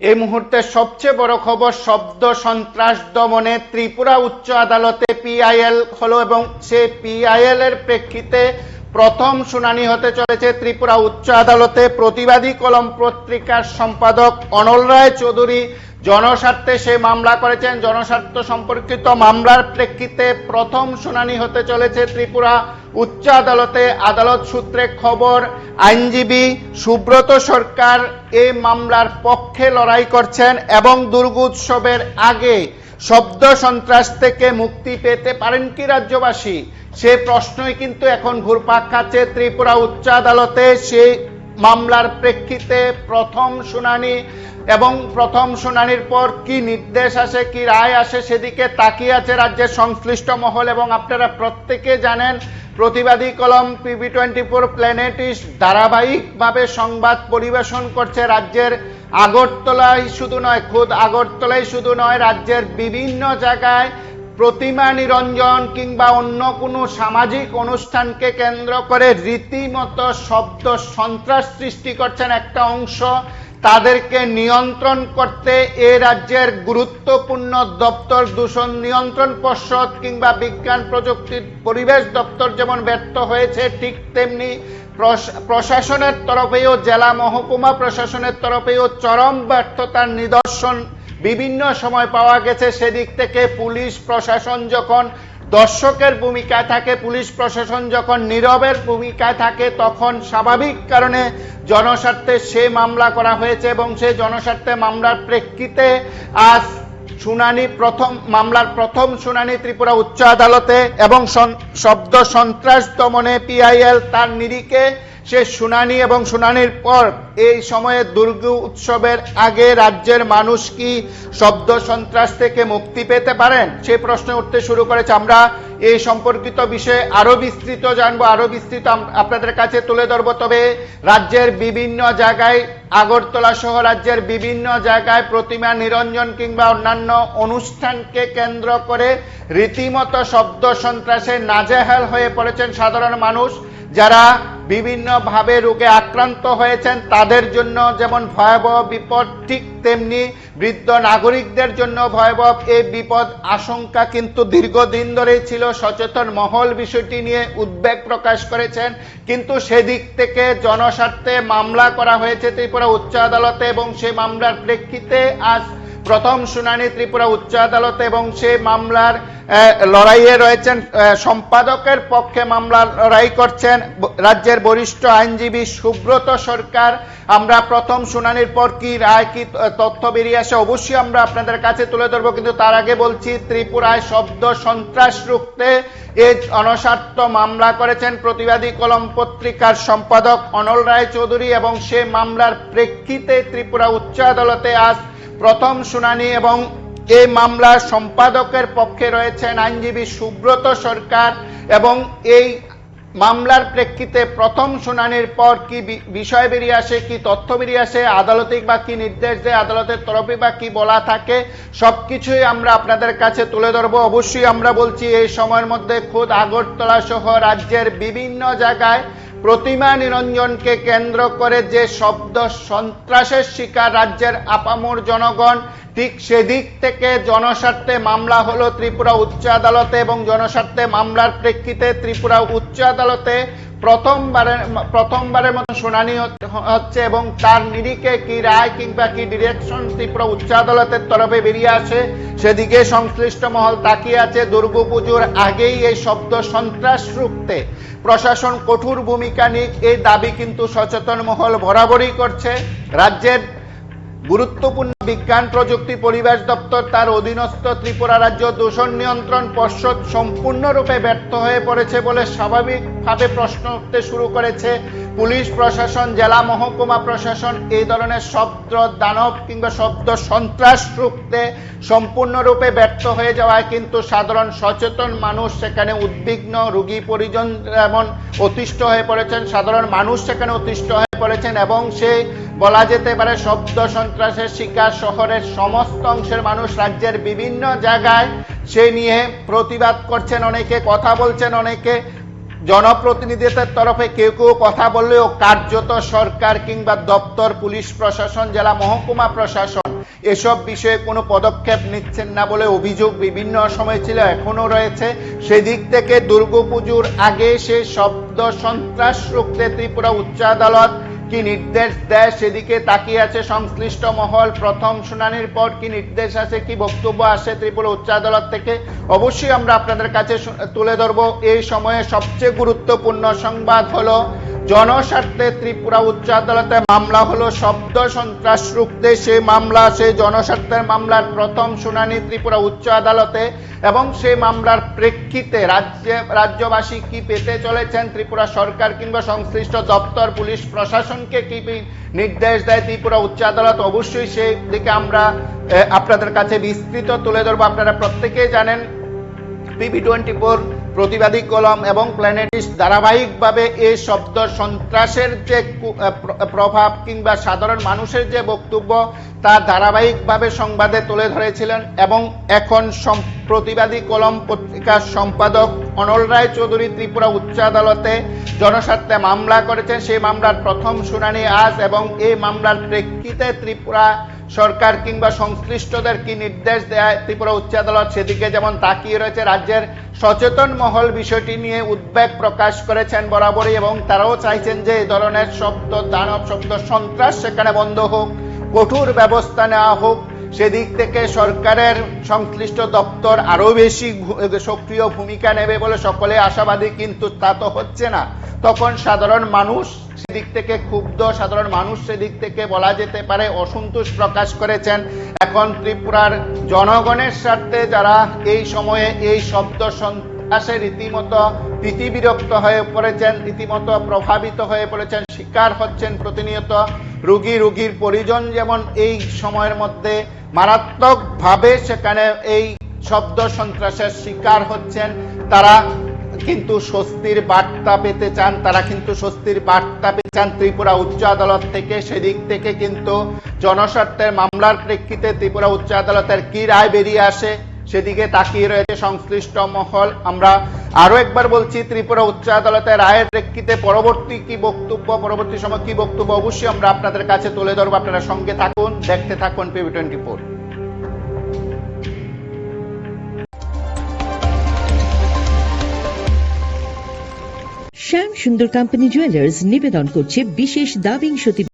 এই মুহূর্তে সবচেয়ে বড় খবর শব্দ সন্ত্রাস দমনে ত্রিপুরা উচ্চ আদালতে পিআইএল হলো এবং সে পিআইএল এর প্রেক্ষিতে প্রথম শুনানি হতে চলেছে ত্রিপুরা উচ্চ আদালতে প্রতিবাদী কলম পত্রিকার সম্পাদক অনল রায় চৌধুরী। জনস্বার্থে সে মামলা করেছেন। জনস্বার্থ সম্পর্কিত মামলার প্রেক্ষিতে প্রথম শুনানি হতে চলেছে ত্রিপুরা উচ্চ আদালতে। আদালত সূত্রে খবর, আইনজীবী সুব্রত সরকার এই মামলার পক্ষে লড়াই করছেন এবং দুর্গোৎসবের আগে শব্দ সন্ত্রাস থেকে মুক্তি পেতে পারেন কি রাজ্যবাসী? সে প্রশ্নই কিন্তু এখন ঘুরপাক খাচ্ছে ত্রিপুরা উচ্চ আদালতে। সেই মামলার প্রেক্ষিতে প্রথম শুনানি এবং প্রথম শুনানির পর কি নির্দেশ আসে, কি রায় আসে সেদিকে তাকিয়ে আছে রাজ্যের সংশ্লিষ্ট মহল এবং আপনারা প্রত্যেকে জানেন প্রতিবাদী কলম পিবি টোয়েন্টি ফোর প্ল্যানেটিস ধারাবাহিকভাবে সংবাদ পরিবেশন করছে রাজ্যের আগরতলায় শুধু নয়, খোদ আগরতলায় শুধু নয়, রাজ্যের বিভিন্ন জায়গায় প্রতিমা নিরঞ্জন কিংবা অন্য কোনো সামাজিক অনুষ্ঠানকে কেন্দ্র করে রীতিমতো শব্দ সন্ত্রাস সৃষ্টি করছেন একটা অংশ। তাদেরকে নিয়ন্ত্রণ করতে এ রাজ্যের গুরুত্বপূর্ণ দপ্তর দূষণ নিয়ন্ত্রণ পর্ষদ কিংবা বিজ্ঞান প্রযুক্তি পরিবেশ দপ্তর যেমন ব্যর্থ হয়েছে, ঠিক তেমনি প্রশাসনের তরফেও, জেলা মহকুমা প্রশাসনের তরফেও চরম ব্যর্থতার নিদর্শন বিভিন্ন সময় পাওয়া গেছে। সেদিক থেকে পুলিশ প্রশাসন যখন দর্শকের ভূমিকায় থাকে, পুলিশ প্রশাসন যখন নীরবের ভূমিকায় থাকে, তখন স্বাভাবিক কারণে জনস্বার্থে সে মামলা করা হয়েছে এবং সে জনস্বার্থে মামলার প্রেক্ষিতে আজ শুনানি প্রথম, মামলার প্রথম শুনানি ত্রিপুরা উচ্চ আদালতে এবং শব্দ সন্ত্রাস দমনে পিআইএল তার নিরিখে সে শুনানি এবং শুনানির পর এই সময়ে দুর্গ উৎসবের আগে রাজ্যের মানুষ কি শব্দ সন্ত্রাস থেকে মুক্তি পেতে পারেন? সেই প্রশ্ন উঠতে শুরু করেছে। আমরা এই সম্পর্কিত বিষয়ে আরও বিস্তৃত জানব, আরও বিস্তৃত আপনাদের কাছে তুলে ধরবো। তবে রাজ্যের বিভিন্ন জায়গায়, আগরতলা সহ রাজ্যের বিভিন্ন জায়গায় প্রতিমা নিরঞ্জন কিংবা অন্যান্য অনুষ্ঠানকে কেন্দ্র করে রীতিমতো শব্দ সন্ত্রাসে নাজেহাল হয়ে পড়েছেন সাধারণ মানুষ, যারা বিভিন্নভাবে রোগে আক্রান্ত হয়েছেন, তাদের জন্য যেমন ভয়াবহ বিপদ, ঠিক তেমনি বৃদ্ধ নাগরিকদের জন্য ভয়াবহ এই বিপদ আশঙ্কা কিন্তু দীর্ঘদিন ধরেই ছিল। সচেতন মহল বিষয়টি নিয়ে উদ্বেগ প্রকাশ করেছেন। কিন্তু সেদিক থেকে জনস্বার্থে মামলা করা হয়েছে ত্রিপুরা উচ্চ আদালতে এবং সেই মামলার প্রেক্ষিতে আজ প্রথম শুনানি ত্রিপুরা উচ্চ আদালতে এবং সেই মামলার লড়াইয়ে রয়েছেন সম্পাদকের পক্ষে মামলা লড়াই করছেন রাজ্যের বরিষ্ঠ আইনজীবী সুব্রত সরকার। আমরা প্রথম শুনানির পর কি রায়, কি তথ্য বেরিয়ে আসে অবশ্যই আমরা আপনাদের কাছে তুলে ধরবো, কিন্তু তার আগে বলছি, ত্রিপুরায় শব্দ সন্ত্রাস রুখতে এই অনস্বার্থ মামলা করেছেন প্রতিবাদী কলম পত্রিকার সম্পাদক অনল রায় চৌধুরী এবং সে মামলার প্রেক্ষিতে ত্রিপুরা উচ্চ আদালতে আজ প্রথম শুনানি এবং এই মামলার সম্পাদকের পক্ষে রয়েছেন আইনজীবী সুব্রত সরকার এবং এই মামলার প্রেক্ষিতে প্রথম শুনানির পর কি বিষয় বেরিয়ে আসে, কি তথ্য বেরিয়ে আসে, আদালতে বা কি নির্দেশ দেয়, আদালতের তরফে বা কি বলা থাকে, সবকিছুই আমরা আপনাদের কাছে তুলে ধরবো। অবশ্যই আমরা বলছি, এই সময়ের মধ্যে খোদ আগরতলা সহ রাজ্যের বিভিন্ন জায়গায় প্রতিমা নিরঞ্জনকে কেন্দ্র করে যে শব্দ সন্ত্রাসের শিকার রাজ্যের আপামর জনগণ, ঠিক সেদিক থেকে জনস্বার্থে মামলা হলো ত্রিপুরা উচ্চ আদালতে এবং জনস্বার্থে মামলার প্রেক্ষিতে ত্রিপুরা উচ্চ আদালতে প্রথমবারের প্রথমবারের মতো শুনানি হচ্ছে- এবং তার নিরিখে কি রায় কিংবা কি ডিরেকশন তীব্র উচ্চ আদালতের তরফে বেরিয়ে আসে, সেদিকে সংশ্লিষ্ট মহল তাকিয়ে আছে দুর্গাপুজোর আগেই এই শব্দ সন্ত্রাস রুখতে। প্রশাসন কঠোর ভূমিকা নিক, এই দাবি কিন্তু সচেতন মহল বরাবরই করছে। রাজ্যের গুরুত্বপূর্ণ বিজ্ঞান প্রযুক্তি পরিবেশ দপ্তর তার অধীনস্থ ত্রিপুরা রাজ্য দূষণ নিয়ন্ত্রণ পর্ষদ সম্পূর্ণরূপে ব্যর্থ হয়ে পড়েছে বলে স্বাভাবিকভাবে প্রশ্ন উঠতে শুরু করেছে পুলিশ প্রশাসন, জেলা মহকুমা প্রশাসন। এই ধরনের শব্দ, দানব কিংবা শব্দ সন্ত্রাস রুখতে সম্পূর্ণরূপে ব্যর্থ হয়ে যাওয়ায় কিন্তু সাধারণ সচেতন মানুষ সেখানে উদ্বিগ্ন, রোগী পরিজন যেমন অতিষ্ঠ হয়ে পড়েছেন। সাধারণ মানুষ সেখানে অতিষ্ঠ হয়ে পড়েছেন এবং সে বলা যেতে পারে শব্দ সন্ত্রাসের শিকার শহরের সমস্ত অংশের মানুষ রাজ্যের বিভিন্ন জায়গায় সে নিয়ে প্রতিবাদ করছেন অনেকে, কথা বলছেন অনেকে। জনপ্রতিনিধিদের তরফে কেউ কেউ কথা বললেও কার্যত সরকার কিংবা দপ্তর, পুলিশ প্রশাসন, জেলা মহকুমা প্রশাসন এসব বিষয়ে কোনো পদক্ষেপ নিচ্ছেন না বলে অভিযোগ বিভিন্ন সময় ছিল এখনও রয়েছে। সেদিক থেকে দুর্গাপুজোর আগে সে শব্দ সন্ত্রাস রুখতে ত্রিপুরা উচ্চ আদালত কি নির্দেশ দেয় সেদিকে তাকিয়ে আছে সংশ্লিষ্ট মহল। প্রথম শুনানির পর কি নির্দেশ আছে, কি বক্তব্য আসে ত্রিপুরা উচ্চ আদালত থেকে, অবশ্যই আমরা আপনাদের কাছে তুলে ধরবো। এই সময়ে সবচেয়ে গুরুত্বপূর্ণ সংবাদ হলো জনস্বার্থে ত্রিপুরা উচ্চ আদালতে মামলা হলো শব্দ সন্ত্রাস রুখতে। সেই মামলা সেই জনস্বার্থের মামলার প্রথম শুনানি ত্রিপুরা উচ্চ আদালতে এবং সেই মামলার প্রেক্ষিতে রাজ্যে, রাজ্যবাসী কি পেতে চলেছেন? ত্রিপুরা সরকার কিংবা সংশ্লিষ্ট দপ্তর, পুলিশ প্রশাসনকে কি নির্দেশ দেয় ত্রিপুরা উচ্চ আদালত? অবশ্যই সেই দিকে আমরা আপনাদের কাছে বিস্তৃত তুলে ধরবো। আপনারা প্রত্যেকেই জানেন পিবি টোয়েন্টি ফোর প্রতিবাদী কলম এবং প্ল্যানেটিস ধারাবাহিকভাবে এই শব্দ সন্ত্রাসের যে প্রভাব কিংবা সাধারণ মানুষের যে বক্তব্য তা ধারাবাহিকভাবে সংবাদে তুলে ধরেছিলেন এবং এখন প্রতিবাদী কলম পত্রিকার সম্পাদক অনল রায় চৌধুরী ত্রিপুরা উচ্চ আদালতে জনস্বার্থে মামলা করেছেন। সেই মামলার প্রথম শুনানি আজ এবং এই মামলার প্রেক্ষিতে ত্রিপুরা সরকার কিংবা সংশ্লিষ্টদের কি নির্দেশ দেয়? ত্রিপুরা উচ্চ আদালত সেদিকে যেমন তাকিয়ে রয়েছে, রাজ্যের সচেতন মহল বিষয়টি নিয়ে উদ্বেগ প্রকাশ করেছেন বরাবরই এবং তারাও চাইছেন যে এই ধরনের শব্দ, দানব শব্দ, সন্ত্রাস সেখানে বন্ধ হোক, কঠোর ব্যবস্থা নেওয়া হোক। সেদিক থেকে সরকারের সংশ্লিষ্ট দপ্তর আরও বেশি সক্রিয় ভূমিকা নেবে বলে সকলে আশাবাদী, কিন্তু তা তো হচ্ছে না। তখন সাধারণ মানুষ সেদিক থেকে ক্ষুব্ধ, সাধারণ মানুষ সেদিক থেকে বলা যেতে পারে অসন্তোষ প্রকাশ করেছেন। এখন ত্রিপুরার জনগণের স্বার্থে যারা এই সময়ে এই শব্দ সন্ত্রাসে রীতিমতো ভীতিবিরক্ত হয়ে পড়েছেন, রীতিমতো প্রভাবিত হয়ে পড়েছেন, শিকার হচ্ছেন প্রতিনিয়ত রুগী রুগীর পরিজন যেমন এই সময়ের মধ্যে মারাত্মকভাবে সেখানে এই শব্দ সন্ত্রাসের শিকার হচ্ছেন, তারা কিন্তু স্বস্তির বার্তা পেতে চান, তারা কিন্তু স্বস্তির বার্তা পেতে চান ত্রিপুরা উচ্চ আদালত থেকে। সেদিক থেকে কিন্তু জনস্বার্থের মামলার প্রেক্ষিতে ত্রিপুরা উচ্চ আদালতের কি রায় বেরিয়ে আসে সেদিকে তাকিয়ে রয়েছে সংশ্লিষ্ট মহল। আমরা আরও একবার বলছি, ত্রিপুরা উচ্চ আদালতের রায়ের প্রেক্ষিতে পরবর্তী কি বক্তব্য, পরবর্তী সময় কি বক্তব্য অবশ্যই আমরা আপনাদের কাছে তুলে ধরবো। আপনারা সঙ্গে থাকুন, দেখতে থাকুন পিভি টোয়েন্টি ফোর শ্যাম সুন্দর কোম্পানি জুয়েলার্স নিবেদন করছে বিশেষ দাবিং সতী